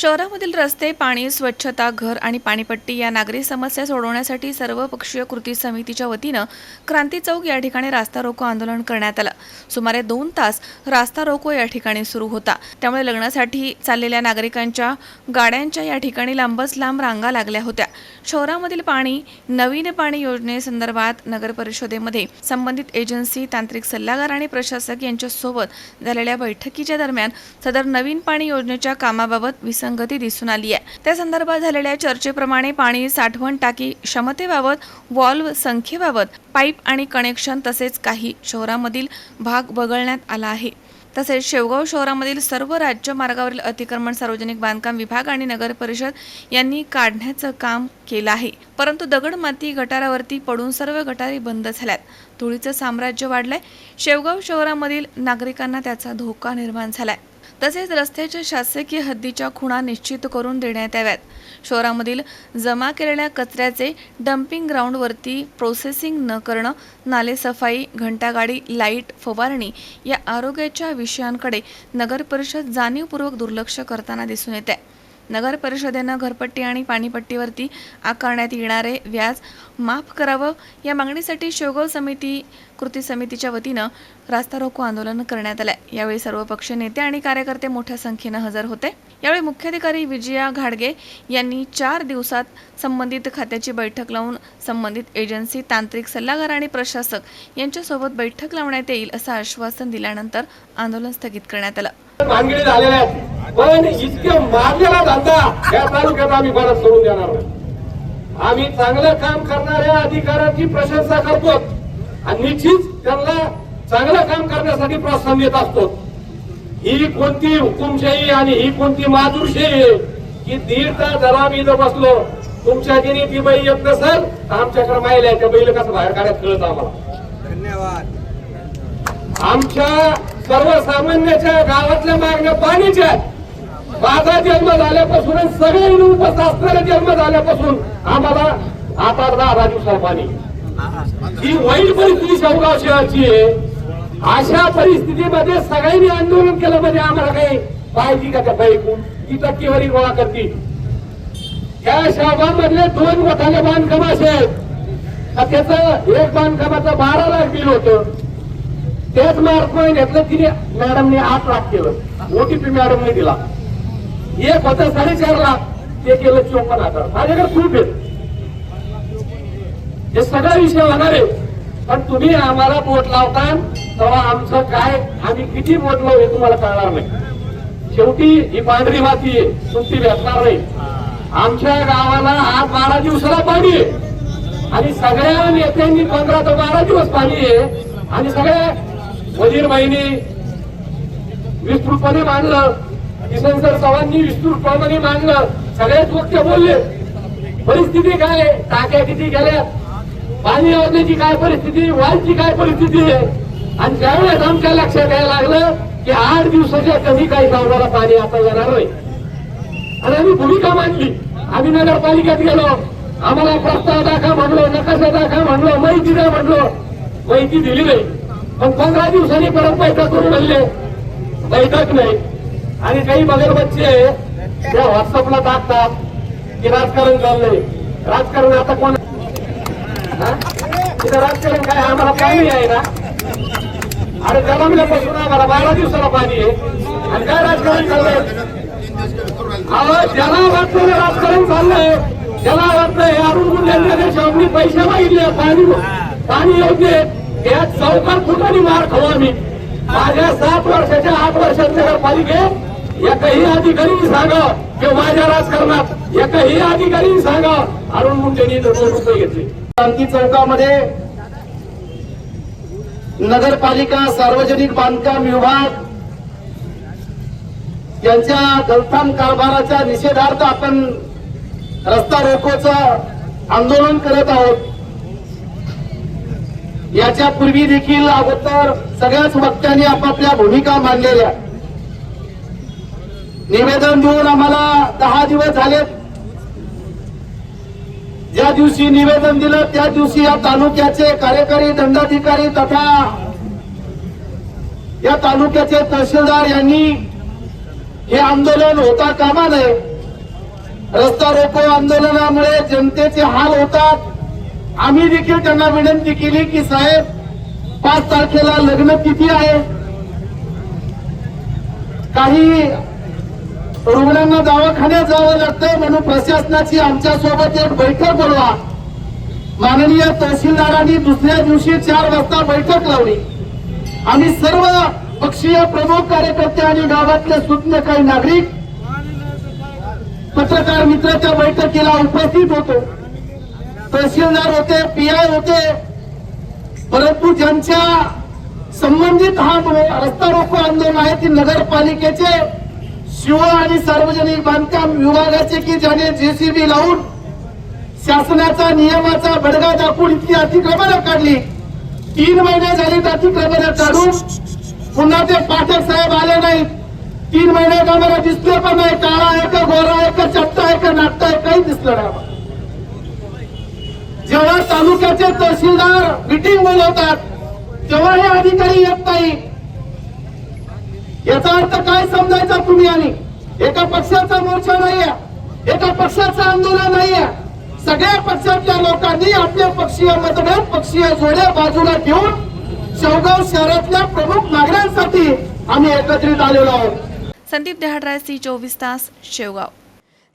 शहरामधील रस्ते पाणी स्वच्छता घर आणि पाणीपट्टी या नागरी समस्या सोडवण्यासाठी सर्वपक्षीय कृती समितीच्या वतीनं क्रांती चौक या ठिकाणी रास्ता रोको आंदोलन करण्यात आलं. सुमारे दोन तास रास्ता रोको या ठिकाणी सुरू होता. त्यामुळे लग्नासाठी चाललेल्या नागरिकांच्या गाड्यांच्या या ठिकाणी लांबच लांब रांगा लागल्या होत्या. शहरामधील पाणी नवीन पाणी योजनेसंदर्भात नगर परिषदेमध्ये संबंधित एजन्सी तांत्रिक सल्लागार आणि प्रशासक यांच्यासोबत झालेल्या बैठकीच्या दरम्यान सदर नवीन पाणी योजनेच्या कामाबाबत विसंगती दिसून आली आहे. त्या संदर्भात झालेल्या चर्चेप्रमाणे पाणी साठवण टाकी क्षमतेबाबत वॉल्व संख्येबाबत पाईप आणि कनेक्शन तसेच काही शहरामधील भाग वगळण्यात आला आहे. तसेच शेवगाव शहरामधील सर्व राज्य मार्गावरील अतिक्रमण सार्वजनिक बांधकाम विभाग आणि नगर परिषद यांनी काढण्याचं काम केलं आहे. परंतु दगड माती गटारावरती पडून सर्व गटारी बंद झाल्यात. धुळीचं साम्राज्य वाढलंय. शेवगाव शहरामधील नागरिकांना त्याचा धोका निर्माण झालाय. तसेच रस्त्याच्या शासकीय हद्दीच्या खुणा निश्चित करून देण्यात याव्यात. शहरामधील जमा केलेल्या कचऱ्याचे डम्पिंग ग्राउंडवरती प्रोसेसिंग न करणं नालेसफाई घंटागाडी लाइट फवारणी या आरोग्याच्या विषयांकडे नगरपरिषद जाणीवपूर्वक दुर्लक्ष करताना दिसून येते नगर परिषदेनं घरपट्टी आणि पाणीपट्टीवरती आकारण्यात येणारे व्याज माफ करावं. या मागणीसाठी शेवगाव समिती कृती समितीच्या वतीनं रास्ता रोको आंदोलन करण्यात आलं यावेळी सर्व पक्ष नेते आणि कार्यकर्ते मोठ्या संख्येनं हजर होते. यावेळी मुख्याधिकारी विजया घाडगे यांनी चार दिवसात संबंधित खात्याची बैठक लावून संबंधित एजन्सी तांत्रिक सल्लागार आणि प्रशासक यांच्यासोबत बैठक लावण्यात येईल असं आश्वासन दिल्यानंतर आंदोलन स्थगित करण्यात आलं. भानगडी झालेल्या आहेत. पण इतके मारलेला धंदा या तालुक्यात आम्ही परत सोडून देणार नाही. आम्ही चांगलं काम करणाऱ्या अधिकाऱ्यांची प्रशंसा करतो. आणि निश्चित त्यांना चांगलं काम करण्यासाठी प्रोत्साहन देत असतो. ही कोणती हुकुमशाही आणि ही कोणती माधुरशाही आहे की दीड तास जरा आम्ही इथं बसलो. तुमच्या जिनी ती बाई येत नसेल तर आमच्याकडे माहिती आहे त्या बैल कसं बाहेर काढायचं कळत आम्हाला. आमच्या सर्वसामान्याच्या गावातल्या मागण्या पाणीच्या आहेत. माझा जन्म झाल्यापासून सगळे उपस्थित असणारे जन्म झाल्यापासून आम्हाला आता दहा दहा पाणी ही वाईट परिस्थिती शेवगाव शहराची आहे. अशा परिस्थितीमध्ये सगळ्यांनी आंदोलन केलं म्हणजे आम्हाला काही पाहिजे का त्या ऐकून ती टक्केवारी गोळा करतील. या शहरामधले दोन मोठाले बांधकाम असे आहेत. त्याचं एक बांधकामाचं बारा लाख बिल होतं. तेच मार्क घेतलं तिने मॅडमने आठ लाख केलं. ओटीपी मॅडमने दिला. एक होतं साडेचार लाख. ते केलं चोपन्न हजार. माझ्याकडे प्रूफ आहेत. हे सगळा विषय होणार आहे. पण तुम्ही आम्हाला बोट लावता तेव्हा आमचं काय आम्ही किती बोट लावू हे तुम्हाला कळणार नाही. शेवटी ही पांढरी माती आहे. सुट्टी भेटणार नाही. आमच्या गावाला आज बारा दिवसाला पाणी आहे. आणि सगळ्या नेत्यांनी पंधरा ते बारा दिवस पाणी आहे. आणि सगळ्या वजीरबाईंनी विस्तृतपणे मांडलं. किसन सर चव्हाणनी विस्तृतपणे मांडलं. सगळेच वक्ते बोलले. परिस्थिती काय आहे? टाक्या किती गेल्या पाणी योजनेची काय परिस्थिती? वालची काय परिस्थिती आहे? आणि त्यावेळेस आमच्या लक्षात यायला लागलं की आठ दिवसाच्या कमी काही गावाला पाणी आता येणार नाही. आणि आम्ही भूमिका मांडली. आम्ही नगरपालिकेत गेलो. आम्हाला प्रस्ताव दाखा म्हणलो नकाशा दाखा म्हणलो माहिती द्या म्हणलो. माहिती दिली नाही. पण पंधरा दिवसांनी परत बैठक करून आणले. बैठक नाही. आणि काही मगरबच्चे त्या व्हॉट्सअपला टाकतात की राजकारण चाललंय. राजकारण आता कोण राजकारण काय आम्हाला पाणी आहे ना? अरे जन्मल्यापासून आम्हाला बारा दिवसाला पाणी आहे. आणि काय राजकारण चाललंय? अहो ज्याला वाटतं राजकारण चाललंय ज्याला वाटतं हे अरुण मुंडेंच्या देशावर पैसे मागितले पाणी पाणी योग्य त्यात चौकार फुटाने मार खाऊ आम्ही. माझ्या सात वर्षाच्या आठ वर्षाच्या नगरपालिकेत एकही अधिकारी सांगा किंवा माझ्या राजकारणात एकही अधिकारी सांगा. अरुण मुंडेंनी दोन रुपये घेतले. क्रांती चौकामध्ये नगरपालिका सार्वजनिक बांधकाम विभाग यांच्या गलथान कारभाराच्या निषेधार्थ आपण रस्ता रोकोचं आंदोलन करत आहोत. याच्या पूर्वी देखील अगोदर सगळ्याच वक्त्यांनी आपापल्या भूमिका मांडलेल्या. निवेदन देऊन आम्हाला दहा दिवस झालेत. ज्या दिवशी निवेदन दिलं त्या दिवशी या तालुक्याचे कार्यकारी दंडाधिकारी तथा या तालुक्याचे तहसीलदार यांनी हे आंदोलन होता कामा नये. रस्ता रोको आंदोलनामुळे जनतेचे हाल होतात. आम्ही देखील त्यांना विनंती केली की साहेब पाच तारखेला लग्न किती आहे? काही रुग्णांना दवाखान्यात जावं लागतंय म्हणून प्रशासनाची आमच्यासोबत एक बैठक बोलवा. माननीय तहसीलदारांनी दुसऱ्या दिवशी चार वाजता बैठक लावली. आम्ही सर्व पक्षीय प्रमुख कार्यकर्ते आणि गावातले सुज्ञ काही नागरिक पत्रकार मित्राच्या बैठकीला उपस्थित होतो. तहसीलदार होते पीआय होते परंतु ज्यांच्या संबंधित हा रस्ता रोको आंदोलन आहे ती नगरपालिकेचे शिव आणि सार्वजनिक बांधकाम विभागाचे की ज्याने जेसीबी लावून शासनाचा नियमाचा बडगा दाखवून इतकी अतिक्रमणं काढली? तीन महिने झाली अतिक्रमणं काढून. पुन्हा ते पाठक साहेब आले नाहीत. तीन महिने का मला दिसले पण नाही. काळा आहे का गोरा आहे का चट्टा आहे का नाट्टा आहे काही दिसलं नाही जेव्हा तालुक्याचे तहसीलदार मिटिंग बोलवतात तेव्हा हे अधिकारी येत नाही. याचा अर्थ काय समजायचा तुम्ही आणि? एका पक्षाचा मोर्चा नाहीये एका पक्षाचं आंदोलन नाहीये. सगळ्या पक्षातल्या लोकांनी आपले पक्षीय मतभेद पक्षीय जोड्या बाजूला ठेवून शेवगाव शहरातल्या प्रमुख मागण्यांसाठी आम्ही एकत्रित आलेलो आहोत. संदीप देहाडराय सी चोवीस तास शेवगाव.